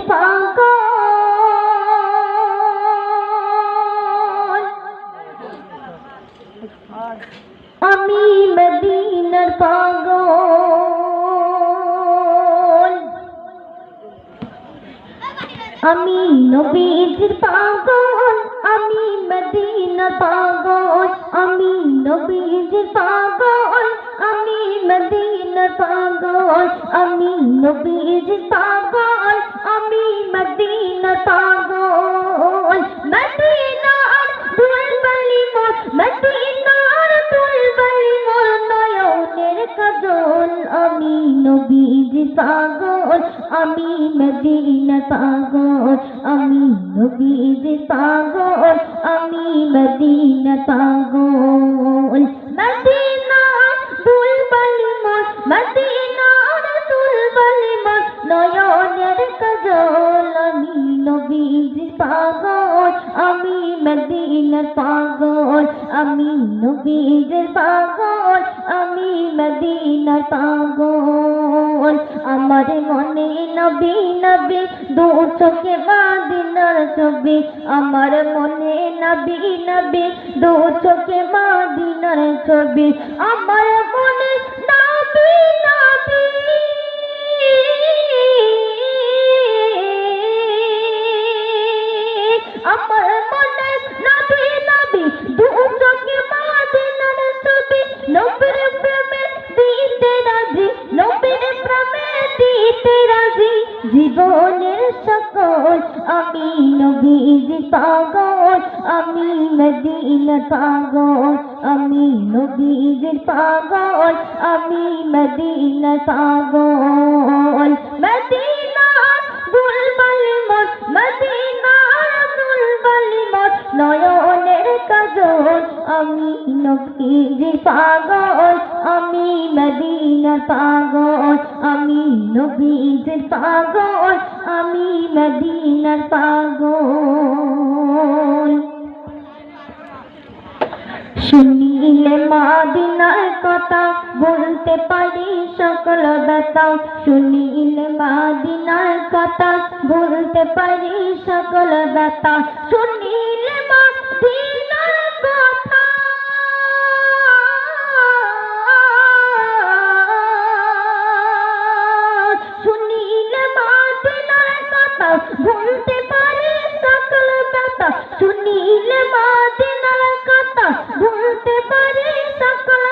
পাগল আমি মদিনার পাগল। আমি নবীজির পাগল। আমি মদিনার পাগল। আমি নবীজির পাগল। আমি মদিনার পাগল, আমি নবীজির পাগল, আমি মদিনার পাগল। মদিনার দুলবলি মোর, মদিনার দুলবলি মোর নয়নের কাজল, আমি নবীজির পাগল, আমি মদিনার পাগল, আমি নবীজির পাগল, আমি মদিনার পাগল। মদিনা মদিনার দুলবলি মোর নয়নের কাজল আমি নবীজির পাগল, আমি মদিনার আমার মনে নবী নবী দু চোখে মাদিনার ছবি। ছবি। আমার মনে नदी আমি নবীজি পাগল, আমি মদিনার পাগল, আমি নবীজির পাগল, আমি মদিনার পাগল। মদিনা বুলবুলি মত মদিনার বুলবুলি মত কাজল আমি নবীজির পাগল, আমি মদিনার পাগল, আমি নবীজির পাগল, আমি মদিনার পাগল। শুনিলে মাদিনার কথা বলতে পারি, সকল ব্যথা। শুনিলে মাদিনার কথা বলতে পারি, সকল ব্যথা। শুনিলে মাদিনার কথা পারি সকল ব্যথা শুনিলে মাদিনার কথা পারি সকল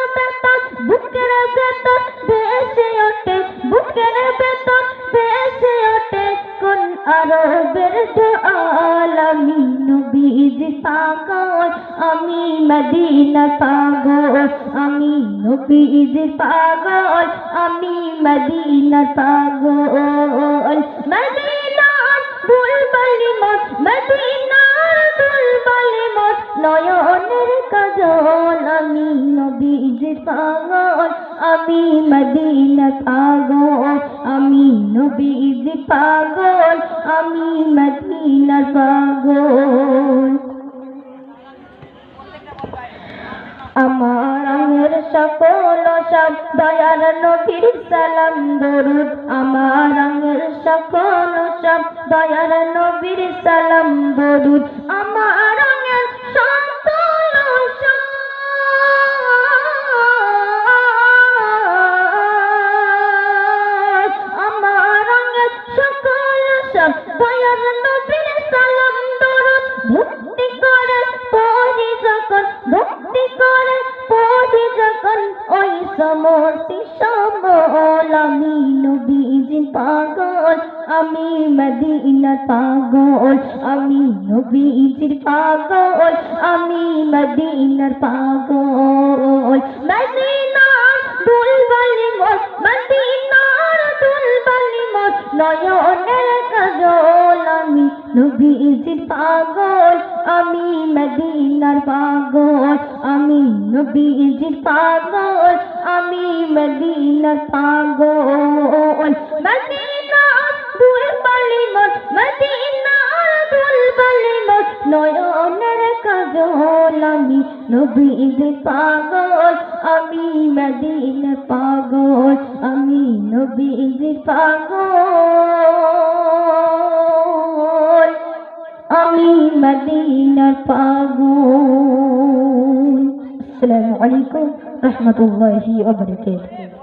বুকের ওঠে বুকের ওঠে। কোন আরবের ঢাল আমি নবীজি আমি মদিনা পাগল, আমি নবীজি পাগল, আমি মদিনা পাগল। আমি মদিনা পাগল আমি নবীজি পাগল, আমি মদিনা পাগল। আমার আমের সকল সব দয়ার নবীর সালাম দরুদ। আমার আমের সকল সব দয়ার নবীর সালাম দরুদ। আমের ভক্তি করার পরে যখন ভক্তি করার পরে যখন, ওই সমর্তি সমল আমি নবীজি পাগল, আমি মদিনার পাগল, আমি নবীজির পাগল, আমি মদিনার পাগল। নবীজির পাগল, আমি মদিনার পাগল, আমি নবীজির পাগল, আমি মদিনার পাগল। মদিনার দুলবলি মত মদিনার দুলবলি মত নয়নের কাজল, আমি নবীজির পাগল, আমি মদিনার পাগল, আমি নবীজির পাগল। মদিনার পাগল আসসালামু আলাইকুম রহমতুল্লাহি ওয়া বারাকাতুহু